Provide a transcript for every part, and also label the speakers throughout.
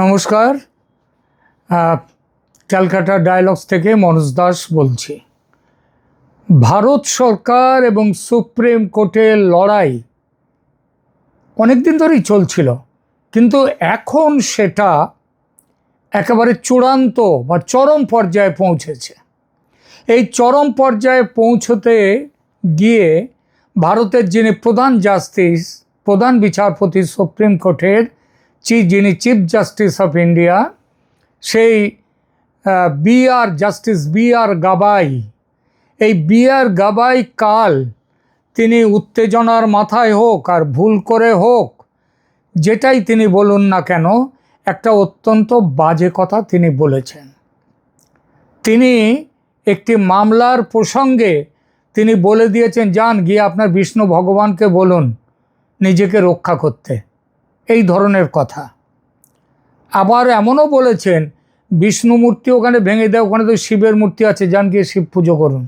Speaker 1: নমস্কার ক্যালকাটা ডায়ালগস থেকে মনোজ দাস বলছি। ভারত সরকার এবং সুপ্রিম কোর্টের লড়াই অনেক দিন ধরেই চলছিল, কিন্তু এখন সেটা একেবারে চূড়ান্ত বা চরম পর্যায়ে পৌঁছেছে। এই চরম পর্যায়ে পৌঁছতে গিয়ে ভারতের যিনি প্রধান জাস্টিস, প্রধান বিচারপতি সুপ্রিম কোর্টের যিনি চিফ জাস্টিস অফ ইন্ডিয়া সেই B R justice B R Gavai এই বি আর গাবাই কাল তিনি উত্তেজনার মাথায় হোক আর ভুল করে হোক, যেটাই তিনি বলুন না কেন, একটা অত্যন্ত বাজে কথা তিনি বলেছেন। তিনি একটি মামলার প্রসঙ্গে তিনি বলে দিয়েছেন, যান, গিয়ে আপনার বিষ্ণু ভগবানকে বলুন নিজেকে রক্ষা করতে। এই ধরনের কথা। আবার এমনও বলেছেন, বিষ্ণু মূর্তি ওখানে ভেঙে দেয়, ওখানে তো শিবের মূর্তি আছে, যান গিয়ে শিব পুজো করুন।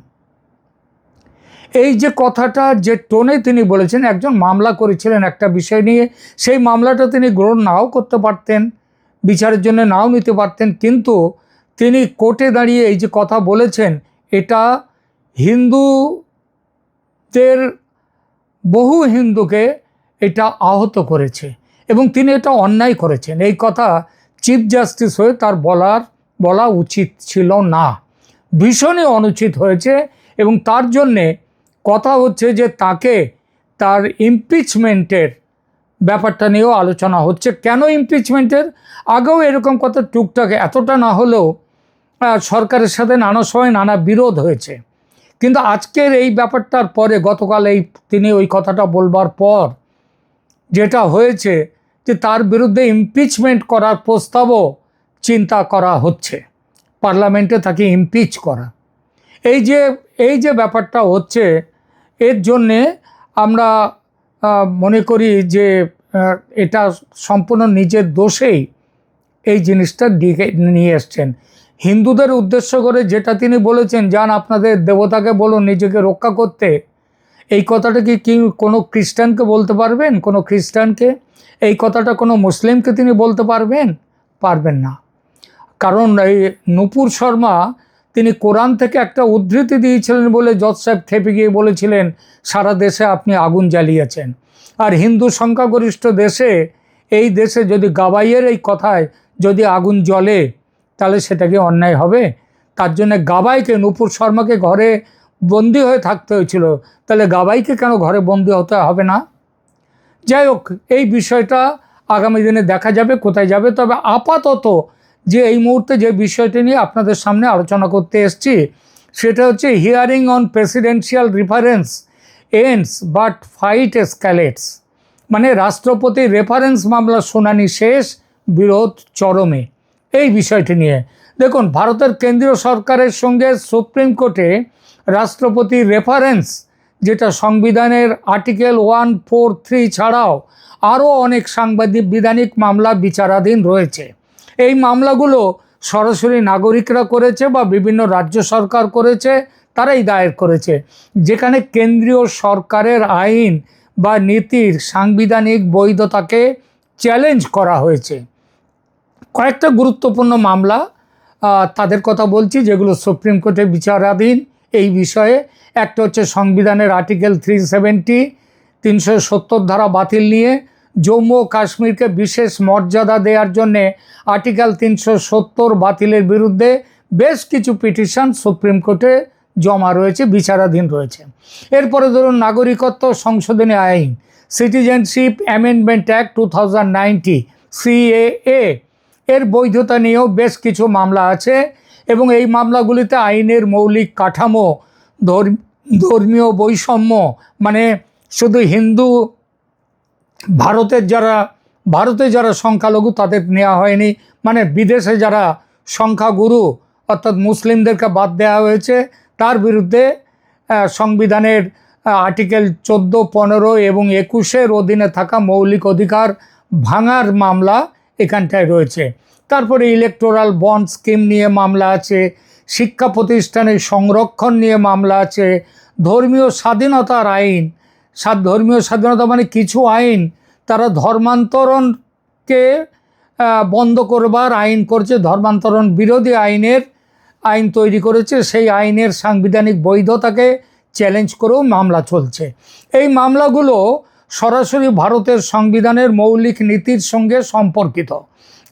Speaker 1: এই যে কথাটা, যে টোনে তিনি বলেছেন, একজন মামলা করেছিলেন একটা বিষয় নিয়ে, সেই মামলাটা তিনি গ্রহণ নাও করতে পারতেন, বিচারের জন্য নাও নিতে পারতেন, কিন্তু তিনি কোর্টে দাঁড়িয়ে এই যে কথা বলেছেন, এটা হিন্দুদের, বহু হিন্দুকে এটা আহত করেছে। এবং তিনি এটা অন্যায় করেছেন। এই কথা চিফ জাস্টিস হয়ে তার বলার, বলা উচিত ছিল না। ভীষণই অনুচিত হয়েছে এবং তার জন্যে কথা হচ্ছে যে তাকে তার ইমপিচমেন্টের ব্যাপারটা নিয়েও আলোচনা হচ্ছে। কেন ইমপিচমেন্টের আগেও এরকম কথা টুকটাক এতটা না হলেও সরকারের সাথে নানা সময় নানা বিরোধ হয়েছে। কিন্তু আজকের এই ব্যাপারটার পরে গতকাল এই তিনি ওই কথাটা বলবার পর যেটা হয়েছে যে তার বিরুদ্ধে ইমপিচমেন্ট করার প্রস্তাবও চিন্তা করা হচ্ছে। পার্লামেন্টে তাকে ইমপিচ করা। এই যে এই যে ব্যাপারটা হচ্ছে, এর জন্যে আমরা মনে করি যে এটা সম্পূর্ণ নিজের দোষেই এই জিনিসটা নিয়ে এসছেন। হিন্দুদের উদ্দেশ্য করে যেটা তিনি বলেছেন, যান আপনাদের দেবতাকে বলুন, নিজেকে রক্ষা করতে। এই কথাটা কি কোনো খ্রিস্টানকে বলতে পারবেন? কোনো খ্রিস্টানকে? এই কথাটা কোনো মুসলিমকে তিনি বলতে পারবেন? পারবেন না। কারণ এই নূপুর শর্মা তিনি কোরআন থেকে একটা উদ্ধৃতি দিয়েছিলেন বলে জজ সাহেব খেপে গিয়ে বলেছিলেন, সারা দেশে আপনি আগুন জ্বালিয়েছেন। আর হিন্দু সংখ্যাগরিষ্ঠ দেশে, এই দেশে যদি গাবাইয়ের এই কথায় যদি আগুন জ্বলে, তাহলে সেটাকে অন্যায় হবে? তার জন্য গাবাইকে, নূপুর শর্মাকে ঘরে বন্দি হয়ে থাকতে হয়েছিল, তাহলে গাবাইকে কেন ঘরে বন্দি হতে হবে না? যাই হোক, এই বিষয়টা আগামী দিনে দেখা যাবে, কোথায় যাবে। তবে আপাতত যে এই মুহূর্তে যে বিষয়টি নিয়ে আপনাদের সামনে আলোচনা করতে এসছি, সেটা হচ্ছে hearing on presidential reference ends but fight escalates মানে রাষ্ট্রপতির রেফারেন্স মামলার শুনানি শেষ, বিরোধ চরমে। এই বিষয়টি নিয়ে। দেখুন, ভারতের কেন্দ্রীয় সরকারের সঙ্গে সুপ্রিম কোর্টে রাষ্ট্রপতির রেফারেন্স, যেটা সংবিধানের আর্টিকেল ওয়ান ফোর থ্রি ছাড়াও আরও অনেক সাংবাদিক বিধানিক মামলা বিচারাধীন রয়েছে। এই মামলাগুলো সরাসরি নাগরিকরা করেছে বা বিভিন্ন রাজ্য সরকার করেছে, তারাই দায়ের করেছে। যেখানে কেন্দ্রীয় সরকারের আইন বা নীতির সাংবিধানিক বৈধতাকে চ্যালেঞ্জ করা হয়েছে। কয়েকটা গুরুত্বপূর্ণ মামলা তাদের কথা বলছি, যেগুলো সুপ্রিম কোর্টে বিচারাধীন। এই বিষয়ে একটা হচ্ছে সংবিধানের আর্টিকেল থ্রি সেভেন্টি, তিনশো সত্তর ধারা বাতিল নিয়ে জম্মু ও কাশ্মীরকে বিশেষ মর্যাদা দেওয়ার জন্যে আর্টিকেল তিনশো সত্তর বাতিলের বিরুদ্ধে বেশ কিছু পিটিশন সুপ্রিম কোর্টে জমা রয়েছে, বিচারাধীন রয়েছে। এরপরে ধরুন নাগরিকত্ব সংশোধনী আইন, citizenship amendment act two thousand ninety CAA এর বৈধতা নিয়েও বেশ কিছু মামলা আছে। এবং এই মামলাগুলিতে আইনের মৌলিক কাঠামো, ধর্ম- ধর্মীয় বৈষম্য মানে শুধু হিন্দু, ভারতের যারা, ভারতে যারা সংখ্যালঘু তাদের নেওয়া হয়নি মানে বিদেশে যারা সংখ্যাগুরু, অর্থাৎ মুসলিমদেরকে বাদ দেওয়া হয়েছে, তার বিরুদ্ধে সংবিধানের আর্টিকেল চোদ্দ, পনেরো এবং একুশের অধীনে থাকা মৌলিক অধিকার ভাঙার মামলা এখানটায় রয়েছে। তারপরে ইলেকটোরাল বন্ড স্কিম নিয়ে মামলা আছে, শিক্ষা প্রতিষ্ঠানের সংরক্ষণ নিয়ে মামলা আছে, ধর্মীয় স্বাধীনতার আইন। ধর্মীয় স্বাধীনতা মানে কিছু আইন, তারা ধর্মান্তরণকে বন্ধ করবার আইন করছে, ধর্মান্তরণ বিরোধী আইনের আইন তৈরি করেছে, সেই আইনের সাংবিধানিক বৈধতাকে চ্যালেঞ্জ করেও মামলা চলছে। এই মামলাগুলো সরাসরি ভারতের সংবিধানের মৌলিক নীতির সঙ্গে সম্পর্কিত।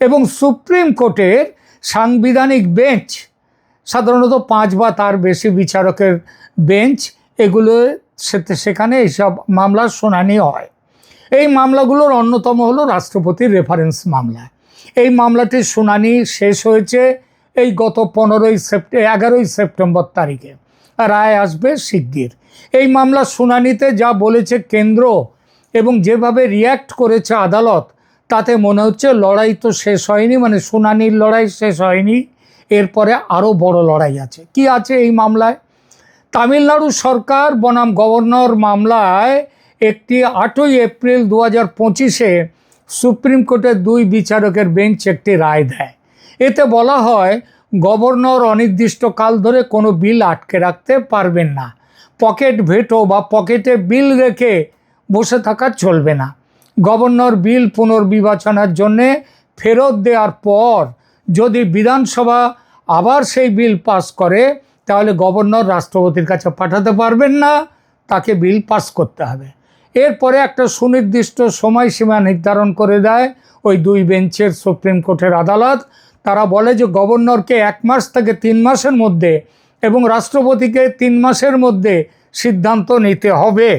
Speaker 1: এবং সুপ্রিম কোর্টের সাংবিধানিক বেঞ্চ, সাধারণত পাঁচ বা তার বেশি বিচারকের বেঞ্চ, এগুলো সেখানে এইসব মামলার শুনানি হয়। এই মামলাগুলোর অন্যতম হলো রাষ্ট্রপতির রেফারেন্স মামলা। এই মামলাটির শুনানি শেষ হয়েছে এই গত পনেরোই সেপ্টে, এগারোই সেপ্টেম্বর তারিখে। রায় আসবে শিগগির। এই মামলার শুনানিতে যা বলেছে কেন্দ্র এবং যেভাবে রিয়্যাক্ট করেছে আদালত তাতে মনে হচ্ছে লড়াই তো শেষ হয়নি মানে শুনানির লড়াই শেষ হয়নি, এরপরে আরও বড় লড়াই আছে। কি আছে এই মামলায়? তামিলনাড়ু সরকার বনাম গভর্নর মামলায় একটি আটই এপ্রিল দু হাজার পঁচিশে সুপ্রিম কোর্টের দুই বিচারকের বেঞ্চ একটি রায় দেয়। এতে বলা হয়, গভর্নর অনির্দিষ্টকাল ধরে কোনো বিল আটকে রাখতে পারবেন না। পকেট ভেটো বা পকেটে বিল রেখে বসে থাকা চলবে না। গভর্নর বিল পুনর্বিবেচনার জন্যে ফেরত দেওয়ার পর যদি বিধানসভা আবার সেই বিল পাস করে, তাহলে গভর্নর রাষ্ট্রপতির কাছে পাঠাতে পারবেন না, তাকে বিল পাস করতে হবে। এরপরে একটা সুনির্দিষ্ট সময়সীমা নির্ধারণ করে দেয় ওই দুই বেঞ্চের সুপ্রিম কোর্টের আদালত। তারা বলে যে গভর্নরকে এক মাস থেকে তিন মাসের মধ্যে এবং রাষ্ট্রপতিকে তিন মাসের মধ্যে সিদ্ধান্ত নিতে হবে।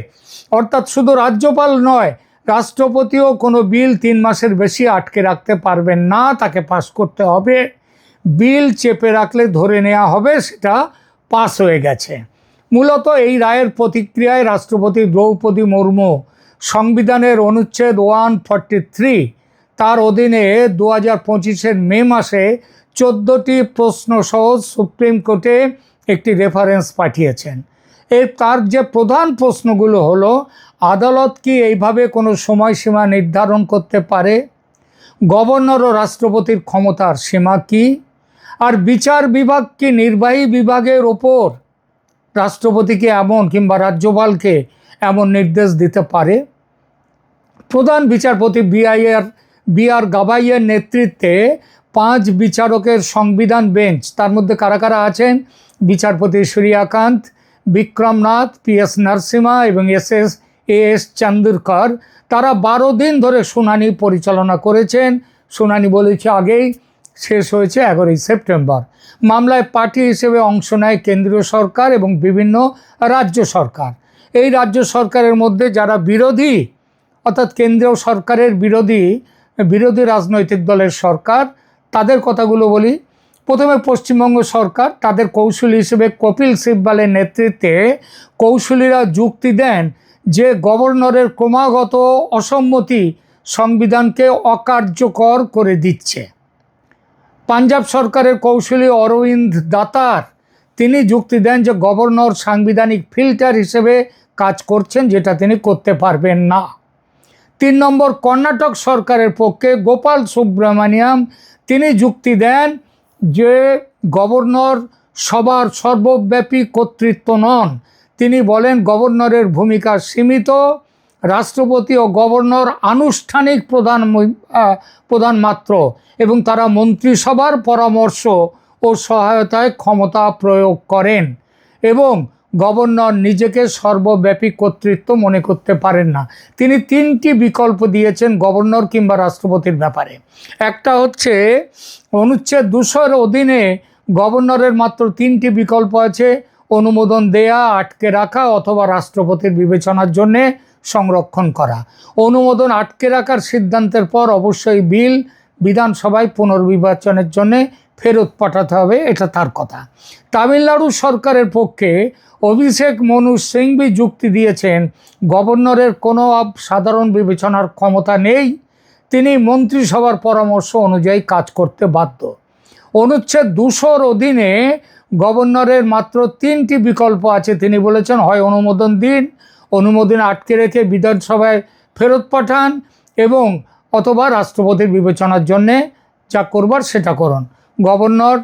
Speaker 1: অর্থাৎ শুধু রাজ্যপাল নয় রাষ্ট্রপতিও কোনো বিল তিন মাসের বেশি আটকে রাখতে পারবেন না, তাকে পাশ করতে হবে। বিল চেপে রাখলে ধরে নেওয়া হবে, সেটা পাস হয়ে গেছে। মূলত এই রায়ের প্রতিক্রিয়ায় রাষ্ট্রপতি দ্রৌপদী মুর্মু সংবিধানের অনুচ্ছেদ ওয়ান ফর্টি থ্রি তার অধীনে দু হাজার পঁচিশের মে মাসে চোদ্দোটি প্রশ্ন সহ সুপ্রিম কোর্টে একটি রেফারেন্স পাঠিয়েছেন। এর তার যে প্রধান প্রশ্নগুলো হলো আদালত কি এইভাবে কোনো সময়সীমা নির্ধারণ করতে পারে? গভর্নর ও রাষ্ট্রপতির ক্ষমতার সীমা কি? আর বিচার বিভাগ কি নির্বাহী বিভাগের ওপর রাষ্ট্রপতিকে এমন কিংবা রাজ্যপালকে এমন নির্দেশ দিতে পারে? প্রধান বিচারপতি বিআইয়ের বি আর গাবাইয়ের নেতৃত্বে পাঁচ বিচারকের সংবিধান বেঞ্চ, তার মধ্যে কারা কারা আছেন? বিচারপতি সূর্যাকান্ত, বিক্রমনাথ, পি এস নরসিমা এবং S S A S Chandurkar. তারা বারো দিন ধরে শুনানি পরিচালনা করেছেন। শুনানি বলেছে আগেই শেষ হয়েছে এগারোই সেপ্টেম্বর। মামলায় পার্টি হিসেবে অংশ নেয় কেন্দ্রীয় সরকার এবং বিভিন্ন রাজ্য সরকার। এই রাজ্য সরকারের মধ্যে যারা বিরোধী, অর্থাৎ কেন্দ্রীয় সরকারের বিরোধী বিরোধী রাজনৈতিক দলের সরকার, তাদের কথাগুলো বলি। প্রথমে পশ্চিমবঙ্গ সরকার তাদের কৌশলী হিসেবে কপিল সিব্বালের নেতৃত্বে কৌশলীরা যুক্তি দেন যে গভর্নরের ক্রমাগত অসম্মতি সংবিধানকে অকার্যকর করে দিচ্ছে। পাঞ্জাব সরকারের কৌশলী অরবিন্দ দাতার তিনি যুক্তি দেন যে গভর্নর সাংবিধানিক ফিল্টার হিসেবে কাজ করছেন যেটা তিনি করতে পারবেন না। তিন নম্বর, কর্ণাটক সরকারের পক্ষে গোপাল সুব্রমণিয়াম তিনি যুক্তি দেন যে গভর্নর সবার সর্বব্যাপী কর্তৃত্ব নন। তিনি বলেন, গভর্নরের ভূমিকা সীমিত। রাষ্ট্রপতি ও গভর্নর আনুষ্ঠানিক প্রধান প্রধান মাত্র এবং তারা মন্ত্রিসভার পরামর্শ ও সহায়তায় ক্ষমতা প্রয়োগ করেন এবং গভর্নর নিজেকে সর্বব্যাপী কর্তৃত্ব মনে করতে পারেন না। তিনি তিনটি বিকল্প দিয়েছেন গভর্নর কিংবা রাষ্ট্রপতির ব্যাপারে। একটা হচ্ছে, অনুচ্ছেদ দুশোর অধীনে গভর্নরের মাত্র তিনটি বিকল্প আছে। অনুমোদন দেয়া, আটকে রাখা অথবা রাষ্ট্রপতির বিবেচনার জন্যে সংরক্ষণ করা। অনুমোদন আটকে রাখার সিদ্ধান্তের পর অবশ্যই বিল বিধানসভায় পুনর্বিবেচনের জন্যে ফেরত পাঠাতে হবে, এটা তার কথা। তামিলনাড়ু সরকারের পক্ষে অভিষেক মনু সিংভি যুক্তি দিয়েছেন, গভর্নরের কোনো সাধারণ বিবেচনার ক্ষমতা নেই। তিনি মন্ত্রিসভার পরামর্শ অনুযায়ী কাজ করতে বাধ্য। অনুচ্ছেদ দুশোর অধীনে গভর্নরের মাত্র তিনটি বিকল্প আছে, তিনি বলেছেন, হয় অনুমোদন দিন, অনুমোদন আটকে রেখে বিধানসভায় ফেরত পাঠান এবং অথবা রাষ্ট্রপতির বিবেচনার জন্যে যা করবার সেটা করুন। গভর্নর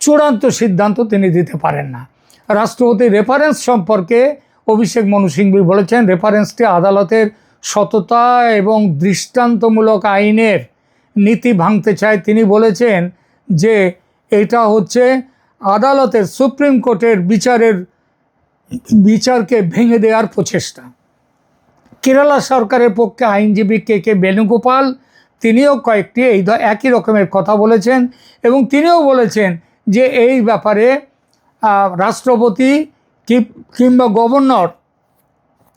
Speaker 1: চূড়ান্ত সিদ্ধান্ত তিনি দিতে পারেন না। রাষ্ট্রপতির রেফারেন্স সম্পর্কে অভিষেক মনু সিংভি বলেছেন, রেফারেন্সটি আদালতের সততা এবং দৃষ্টান্তমূলক আইনের নীতি ভাঙতে চায়। তিনি বলেছেন যে, এটা হচ্ছে আদালতের সুপ্রিম কোর্টের বিচারের বিচারকে ভেঙে দেওয়ার প্রচেষ্টা। কেরালা সরকারের পক্ষে আইনজীবী কে কে বেণুগোপাল, তিনিও কয়েকটি এই একই রকমের কথা বলেছেন এবং তিনিও বলেছেন যে এই ব্যাপারে রাষ্ট্রপতি কিংবা গভর্নর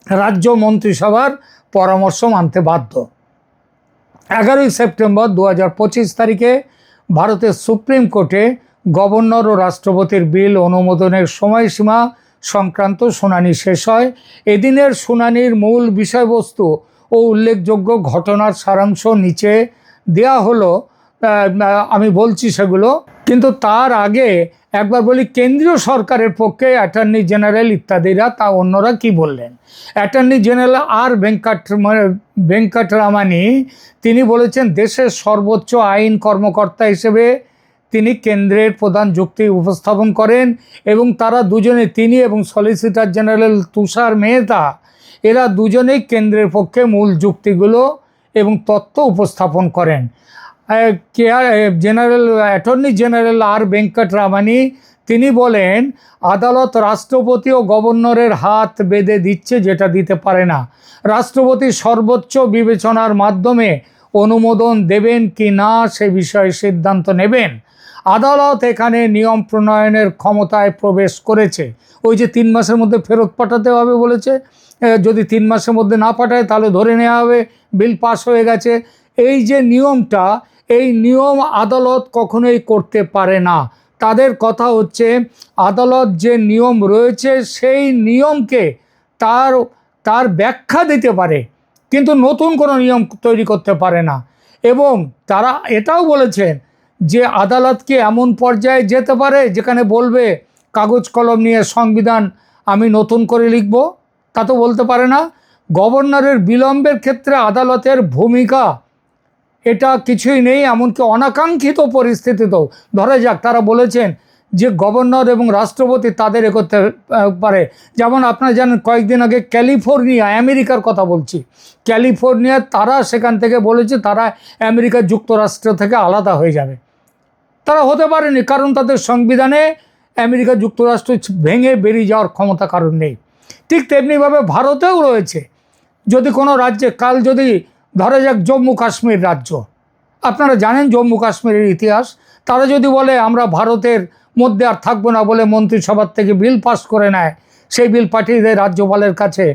Speaker 1: রাজ্য মন্ত্রিসভার পরামর্শ মানতে বাধ্য। এগারোই সেপ্টেম্বর দু হাজার পঁচিশ তারিখে ভারতের সুপ্রিম কোর্টে গভর্নর ও রাষ্ট্রপতির বিল অনুমোদনের সময়সীমা সংক্রান্ত শুনানি শেষ হয়। এদিনের শুনানির মূল বিষয়বস্তু ও উল্লেখযোগ্য ঘটনার সারাংশ নিচে দেয়া হলো। আমি বলছি সেগুলো। কিন্তু তার আগে একবার বলি, কেন্দ্রীয় সরকারের পক্ষে অ্যাটর্নি জেনারেল ইত্যাদিরা তা অন্যরা কি বললেন? Attorney general R Venkat Venkataramani, তিনি বলেছেন, দেশের সর্বোচ্চ আইন কর্মকর্তা হিসেবে তিনি কেন্দ্রের প্রধান যুক্তি উপস্থাপন করেন এবং তারা দুজনে, তিনি এবং সলিসিটর জেনারেল তুষার মেহতা, এরা দুজনেই কেন্দ্রের পক্ষে মূল যুক্তিগুলো এবং তত্ত্ব উপস্থাপন করেন। Care general, attorney general R Venkataramani, তিনি বলেন, আদালত রাষ্ট্রপতি ও গভর্নরের হাত বেঁধে দিচ্ছে যেটা দিতে পারে না। রাষ্ট্রপতি সর্বোচ্চ বিবেচনার মাধ্যমে অনুমোদন দেবেন কি না সে বিষয়ে সিদ্ধান্ত নেবেন। আদালত এখানে নিয়ম প্রণয়নের ক্ষমতায় প্রবেশ করেছে। ওই যে তিন মাসের মধ্যে ফেরত পাঠাতে হবে বলেছে। যদি তিন মাসের মধ্যে না পাঠায় তাহলে ধরে নেওয়া হবে, বিল পাস হয়ে গেছে। এই যে নিয়মটা, এই নিয়ম আদালত কখনোই করতে পারে না। তাদের কথা হচ্ছে, আদালত যে নিয়ম রয়েছে, সেই নিয়মকে তার তার ব্যাখ্যা দিতে পারে, কিন্তু নতুন কোনো নিয়ম তৈরি করতে পারে না। এবং তারা এটাও বলেছেন যে আদালতকে এমন পর্যায়ে যেতে পারে যেখানে বলবে, কাগজ কলম নিয়ে সংবিধান আমি নতুন করে লিখব তা তো বলতে পারে না। গভর্নরের বিলম্বের ক্ষেত্রে আদালতের ভূমিকা, এটা কিছুই নেই, এমনকি অনাকাঙ্ক্ষিত পরিস্থিতিতেও ধরা যাক, তারা বলেছেন যে গভর্নর এবং রাষ্ট্রপতি তাদের এ করতে পারে। যেমন আপনারা জানেন, কয়েকদিন আগে ক্যালিফোর্নিয়া, আমেরিকার কথা বলছি। ক্যালিফোর্নিয়া তারা সেখান থেকে বলেছে, তারা আমেরিকা যুক্তরাষ্ট্র থেকে আলাদা হয়ে যাবে। তারা হতে পারেনি, কারণ তাদের সংবিধানে আমেরিকা যুক্তরাষ্ট্র ভেঙে বেরিয়ে যাওয়ার ক্ষমতা কারণ নেই। ঠিক তেমনিভাবে ভারতেও রয়েছে। যদি কোনো রাজ্যে, কাল যদি ধরা যাক জম্মু কাশ্মীর রাজ্য, আপনারা জানেন জম্মু কাশ্মীরের ইতিহাস, তারা যদি বলে আমরা ভারতের মধ্যে আর থাকব না বলে মন্ত্রিসভার থেকে বিল পাস করে নেয়, সেই বিল পাঠিয়ে দেয় রাজ্যপালের কাছে।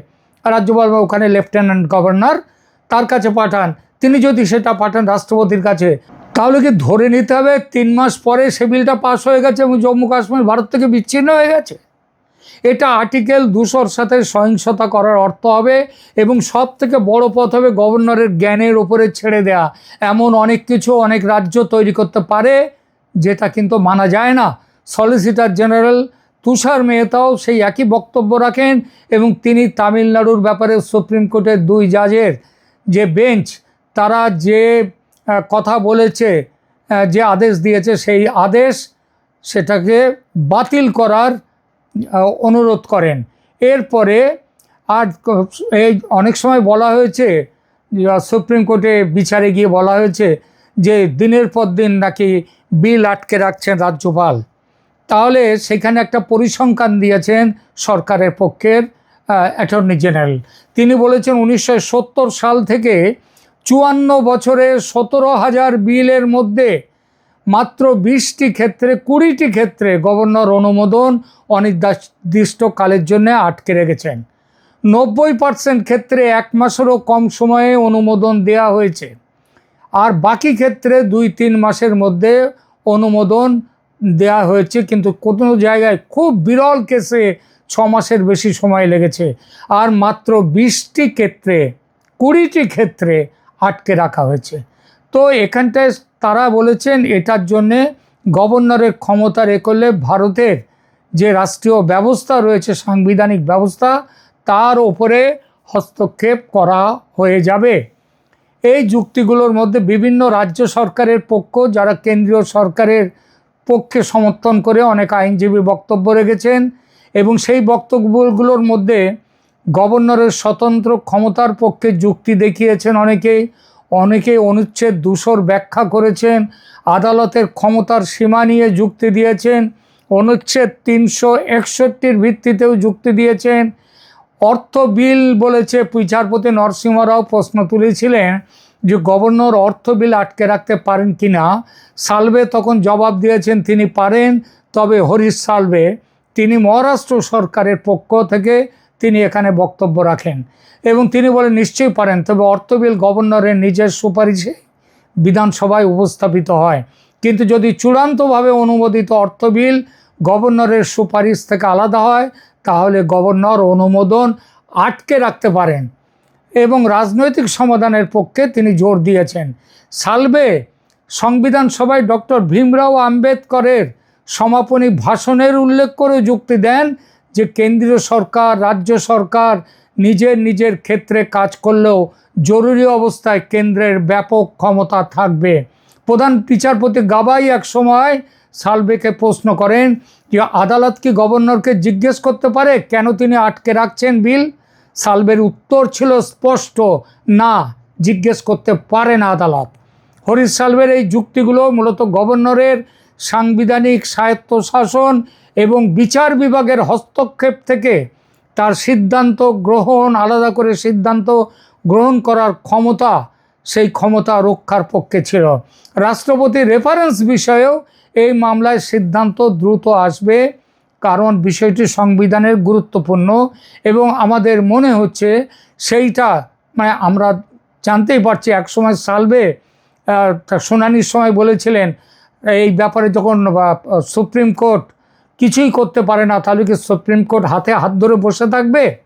Speaker 1: রাজ্যপাল বা ওখানে লেফটেন্যান্ট গভর্নর তার কাছে পাঠান। তিনি যদি সেটা পাঠান রাষ্ট্রপতির কাছে তাহলে কি ধরে নিতে হবে তিন মাস পরে সে বিলটা পাস হয়ে গেছে এবং জম্মু কাশ্মীর ভারত থেকে বিচ্ছিন্ন হয়ে গেছে? এটা আর্টিকেল দুশোর সাথে সহিংসতা করার অর্থ হবে এবং সব থেকে বড় পথ হবে গভর্নরের জ্ঞানের ওপরে ছেড়ে দেয়া। এমন অনেক কিছু অনেক রাজ্য তৈরি করতে পারে, যেটা কিন্তু মানা যায় না। সলিসিটর জেনারেল তুষার মেহতাও সেই একই বক্তব্য রাখেন এবং তিনি তামিলনাড়ুর ব্যাপারে সুপ্রিম কোর্টের দুই জাজের যে বেঞ্চ, তারা যে কথা বলেছে যে আদেশ দিয়েছে, সেই আদেশ সেটাকে বাতিল করার অনুরোধ করেন। এরপরে আর এই অনেক সময় বলা হয়েছে সুপ্রিম কোর্টে বিচারে গিয়ে বলা হয়েছে যে দিনের পর দিন নাকি বিল আটকে রাখছেন রাজ্যপাল। তাহলে সেখানে একটা পরিসংখ্যান দিয়েছেন সরকারের পক্ষের অ্যাটর্নি জেনারেল। তিনি বলেছেন উনিশশো সত্তর সাল থেকে চুয়ান্ন বছরে সতেরো হাজার বিলের মধ্যে মাত্র বিশটি ক্ষেত্রে, কুড়িটি ক্ষেত্রে গভর্নর অনুমোদন অনির্দিষ্টকালের জন্য আটকে রেখেছেন। নব্বই পার্সেন্ট ক্ষেত্রে এক মাসেরও কম সময়ে অনুমোদন দেয়া হয়েছে। আর বাকি ক্ষেত্রে দুই তিন মাসের মধ্যে অনুমোদন দেয়া হয়েছে, কিন্তু কোনো জায়গায় খুব বিরল কেসে ছ মাসের বেশি সময় লেগেছে। আর মাত্র বিশটি ক্ষেত্রে, কুড়িটি ক্ষেত্রে আটকে রাখা হয়েছে। তো এখানটায় তারা বলেছেন, এটার জন্যে গভর্নরের ক্ষমতা রেখলে ভারতের যে রাষ্ট্রীয় ব্যবস্থা রয়েছে, সাংবিধানিক ব্যবস্থা, তার ওপরে হস্তক্ষেপ করা হয়ে যাবে। এই যুক্তিগুলোর মধ্যে বিভিন্ন রাজ্য সরকারের পক্ষ, যারা কেন্দ্রীয় সরকারের পক্ষে সমর্থন করে অনেক আইনজীবী বক্তব্য রেখেছেন এবং সেই বক্তব্যগুলোর মধ্যে গভর্নরের স্বতন্ত্র ক্ষমতার পক্ষে যুক্তি দেখিয়েছেন অনেকেই। অনেকে অনুচ্ছেদ দুশোর ব্যাখ্যা করেছেন, আদালতের ক্ষমতার সীমা নিয়ে যুক্তি দিয়েছেন, অনুচ্ছেদ তিনশো একষট্টির ভিত্তিতেও যুক্তি দিয়েছেন। অর্থ বিল বলেছে বিচারপতি নরসিংহ রাও প্রশ্ন তুলেছিলেন যে গভর্নর অর্থ বিল আটকে রাখতে পারেন কি না। সালভে তখন জবাব দিয়েছেন, তিনি পারেন, তবে হরিশ সালভে। তিনি মহারাষ্ট্র সরকারের পক্ষ থেকে তিনি এখানে বক্তব্য রাখেন এবং তিনি বলেন, নিশ্চয়ই পারেন, তবে অর্থবিল গভর্নরের নিজের সুপারিশে বিধানসভায় উপস্থাপিত হয়। কিন্তু যদি চূড়ান্তভাবে অনুমোদিত অর্থবিল গভর্নরের সুপারিশ থেকে আলাদা হয়, তাহলে গভর্নর অনুমোদন আটকে রাখতে পারেন এবং রাজনৈতিক সমাধানের পক্ষে তিনি জোর দিয়েছেন। সালবে সংবিধান সভায় ডক্টর ভীমরাও আম্বেদকরের সমাপনী ভাষণের উল্লেখ করে যুক্তি দেন যে কেন্দ্রীয় সরকার, রাজ্য সরকার নিজের নিজের ক্ষেত্রে কাজ করলেও জরুরি অবস্থায় কেন্দ্রের ব্যাপক ক্ষমতা থাকবে। প্রধান বিচারপতি গাবাই এক সময় সালবেকে প্রশ্ন করেন যে, আদালত কি গভর্নরকে জিজ্ঞেস করতে পারে কেন তিনি আটকে রাখছেন বিল? সালবের উত্তর ছিল স্পষ্ট, না, জিজ্ঞেস করতে পারে না আদালত। হরিশ সালভের এই যুক্তিগুলো মূলত গভর্নরের সাংবিধানিক স্বায়ত্তশাসন এবং বিচার বিভাগের হস্তক্ষেপ থেকে তার সিদ্ধান্ত গ্রহণ, আলাদা করে সিদ্ধান্ত গ্রহণ করার ক্ষমতা, সেই ক্ষমতা রক্ষার পক্ষে ছিল। রাষ্ট্রপতি রেফারেন্স বিষয়েও এই মামলায় সিদ্ধান্ত দ্রুত আসবে, কারণ বিষয়টি সংবিধানের গুরুত্বপূর্ণ এবং আমাদের মনে হচ্ছে সেইটা মানে আমরা জানতেই পারছি একসময় সালবে শুনানির সময় বলেছিলেন, এই ব্যাপারে যখন সুপ্রিম কোর্ট কিছুই করতে পারে না। তাহলে কি সুপ্রিম কোর্ট হাতে হাত ধরে বসে থাকবে?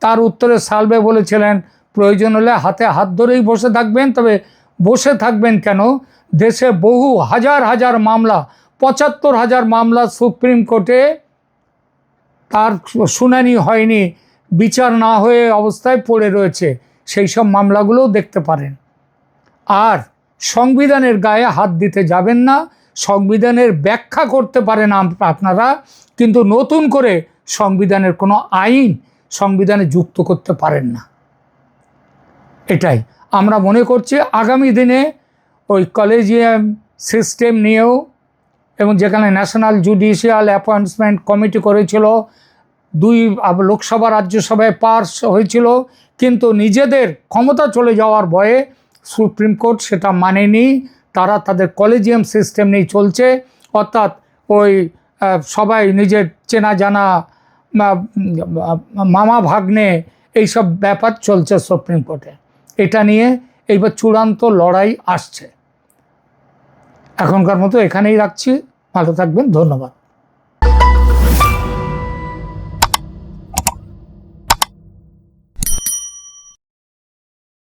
Speaker 1: তার উত্তরে সালবে বলেছিলেন, প্রয়োজন হলে হাতে হাত ধরেই বসে থাকবেন, তবে বসে থাকবেন কেন? দেশে বহু হাজার হাজার মামলা, পঁচাত্তর হাজার মামলা সুপ্রিম কোর্টে তার শুনানি হয়নি। বিচার না হয়ে অবস্থায় পড়ে রয়েছে। সেই সব মামলাগুলোও দেখতে পারেন। আর সংবিধানের গায়ে হাত দিতে যাবেন না। সংবিধানের ব্যাখ্যা করতে পারেন আপ- আপনারা, কিন্তু নতুন করে সংবিধানের কোনো আইন সংবিধানে যুক্ত করতে পারেন না। এটাই আমরা মনে করছি আগামী দিনে ওই কলেজিয়াম সিস্টেম নিয়েও এবং যেখানে ন্যাশনাল জুডিশিয়াল অ্যাপয়েন্টমেন্ট কমিটি করেছিল, দুই লোকসভা রাজ্যসভায় পাস হয়েছিল, কিন্তু নিজেদের ক্ষমতা চলে যাওয়ার ভয়ে সুপ্রিম কোর্ট সেটা মানেনি। তারা তাদের কলেজিয়াম সিস্টেম নিয়ে চলছে, অর্থাৎ ওই সবাই নিজের চেনা জানা মামা ভাগ্নে এইসব ব্যাপার চলছে সুপ্রিম কোর্টে। এটা নিয়ে এইবার চূড়ান্ত লড়াই আসছে। এখনকার মতো এখানেই রাখছি। ভালো থাকবেন। ধন্যবাদ।